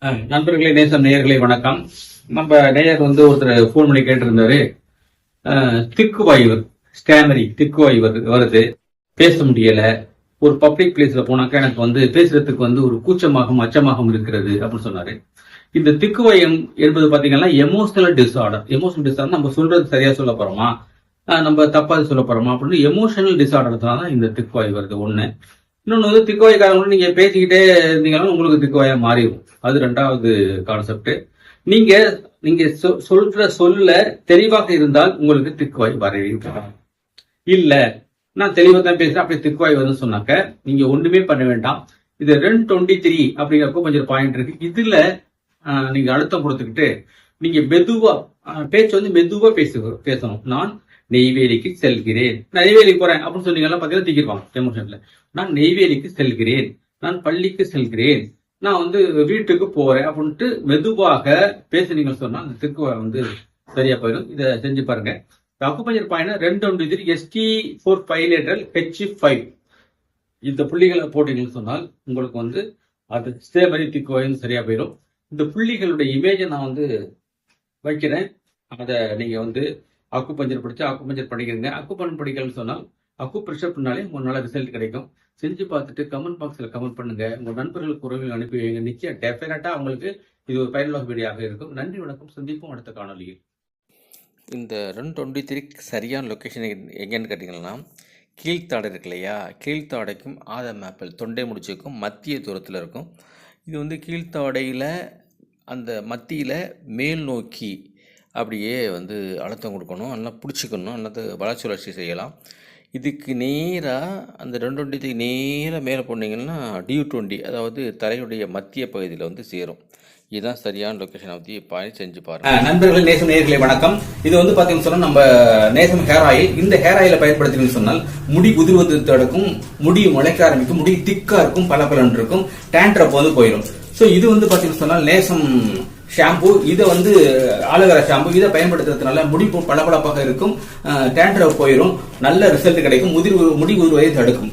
நண்பர்களே நேசம் நேயர்களே வணக்கம். நம்ம நேயர் வந்து ஒருத்தர் ஃபோன் பண்ணி கேட்டிருந்தாரு. அஹ் திக்குவாயு ஸ்கேமரி திக்குவாயு வருது. வருது பேச முடியல. ஒரு பப்ளிக் பிளேஸ்ல போனாக்கா எனக்கு வந்து பேசுறதுக்கு வந்து ஒரு கூச்சமாகவும் அச்சமாகவும் இருக்கிறது அப்படின்னு சொன்னாரு. இந்த திக்குவாயம் என்பது பாத்தீங்கன்னா எமோஷனல் டிசார்டர் எமோஷனல் டிசார்டர் நம்ம சொல்றது சரியா சொல்ல போறோமா? நம்ம தப்பா சொல்ல போறோமா? அப்படின்னு எமோஷனல் டிசார்டர் தான் இந்த திக்குவாய் வருது. ஒண்ணு. இன்னொன்று வந்து திக்குவாய்க்காரங்க நீங்க பேசிக்கிட்டே இருந்தீங்கன்னா உங்களுக்கு திக்குவாயா மாறிடும். அது ரெண்டாவது கான்செப்ட் நீங்க நீங்க சொ- சொல்ற சொல்ல தெளிவாக இருந்தால் உங்களுக்கு திக்குவாய் வரவே இல்லை இல்ல நான் தெளிவாக தான் பேசுறேன் அப்படி திக்குவாய் வருதுன்னு சொன்னாக்க நீங்க ஒண்ணுமே பண்ண வேண்டாம். இது ரெண்டு டுவெண்ட்டி த்ரீ அப்படிங்கிறப்போ கொஞ்சம் பாயிண்ட் இருக்கு. இதுல ஆஹ், நீங்க அழுத்தம் கொடுத்துக்கிட்டு நீங்க மெதுவாக பேச்சு வந்து மெதுவாக பேசு பேசணும். நான் நெய்வேலிக்கு செல்கிறேன். நெய்வேலிக்கு போறேன். அப்படின்னு சொன்னீங்கன்னா பாத்தீங்கன்னா திக்கிருப்பாங்க எமோஷன்ல நான் நெய்வேலிக்கு செல்கிறேன். நான் பள்ளிக்கு செல்கிறேன். நான் வந்து வீட்டுக்கு போறேன் அப்படின்ட்டு மெதுவாக பேசுனீங்க சொன்னா அந்த திக்குவாய் வந்து சரியா போயிடும். இதை செஞ்சு பாருங்க. அக்குபஞ்சர் பாயிண்ட் ரெண்டு ஒன்று இது ST four five letter H five இந்த புள்ளிகளை போட்டீங்கன்னு சொன்னால் உங்களுக்கு வந்து அது ஸ்டே மாதிரி திக்குவாயும் சரியா போயிடும். இந்த புள்ளிகளுடைய இமேஜை நான் வந்து வைக்கிறேன். அதை நீங்க வந்து அக்குபஞ்சர் படிச்சா அக்குபஞ்சர் படிக்கிறீங்க. அக்குபஞ்சர் படிக்கலன்னு சொன்னால் அக்கு ப்ரெஷர் பண்ணாலே ஒரு நல்ல ரிசல்ட் கிடைக்கும். செஞ்சு பார்த்துட்டு கமெண்ட் பாக்ஸில் கமெண்ட் பண்ணுங்க. உங்க நண்பர்களுக்கு உறவுகள் அனுப்பி வைங்க. நிச்சயம் டெஃபினட்டா அவங்களுக்கு இது ஒரு பயனுள்ள வீடியோவாக இருக்கும். நன்றி வணக்கம். சந்திப்போம் அடுத்த காணொலியில் இந்த ரெண்டு டுவெண்ட்டி த்ரீ சரியான லொக்கேஷன் எங்கேன்னு கேட்டிங்கன்னா கீழ்த்தாடை இருக்கு இல்லையா? கீழ்த்தாடைக்கும் ஆதம் ஆப்பிள் தொண்டை முடிச்சுக்கும் மத்திய தூரத்தில் இருக்கும். இது வந்து கீழ்த்தாடையில் அந்த மத்தியில் மேல் நோக்கி அப்படியே வந்து அழுத்தம் கொடுக்கணும் நல்லா பிடிச்சிக்கணும் அல்லது வளர்ச்சி வளர்ச்சி செய்யலாம். இதுக்கு நேராக அந்த ரெண்டு டுவெண்ட்டி நேராக மேலே போனீங்கன்னா டியூ டுவெண்ட்டி அதாவது தரையுடைய மத்திய பகுதியில் வந்து சேரும். இதுதான் சரியான லொக்கேஷனை பற்றி பாய் செஞ்சு பாருங்கள் நண்பர்கள் நேசம் நேர்களை வணக்கம். இது வந்து பார்த்தீங்கன்னு சொன்னால் நம்ம நேசம் ஹேர் ஆயில் இந்த ஹேர் ஆயிலை பயன்படுத்தினு சொன்னால் முடி உதிர்வது தடுக்கும் முடி முளைக்க ஆரம்பிக்கும் முடி திக்காக இருக்கும் பல இருக்கும் டேண்ட்ரப் வந்து போயிடும் ஸோ இது வந்து பார்த்தீங்கன்னு சொன்னால் நேசம் ஷாம்பு இதை வந்து ஆலோவேரா ஷாம்பு இதை பயன்படுத்துறதுனால முடி பளபளப்பாக இருக்கும் டேண்ட்ரப் போயிடும் நல்ல ரிசல்ட் கிடைக்கும் முதிர் முடி உருவையை தடுக்கும்.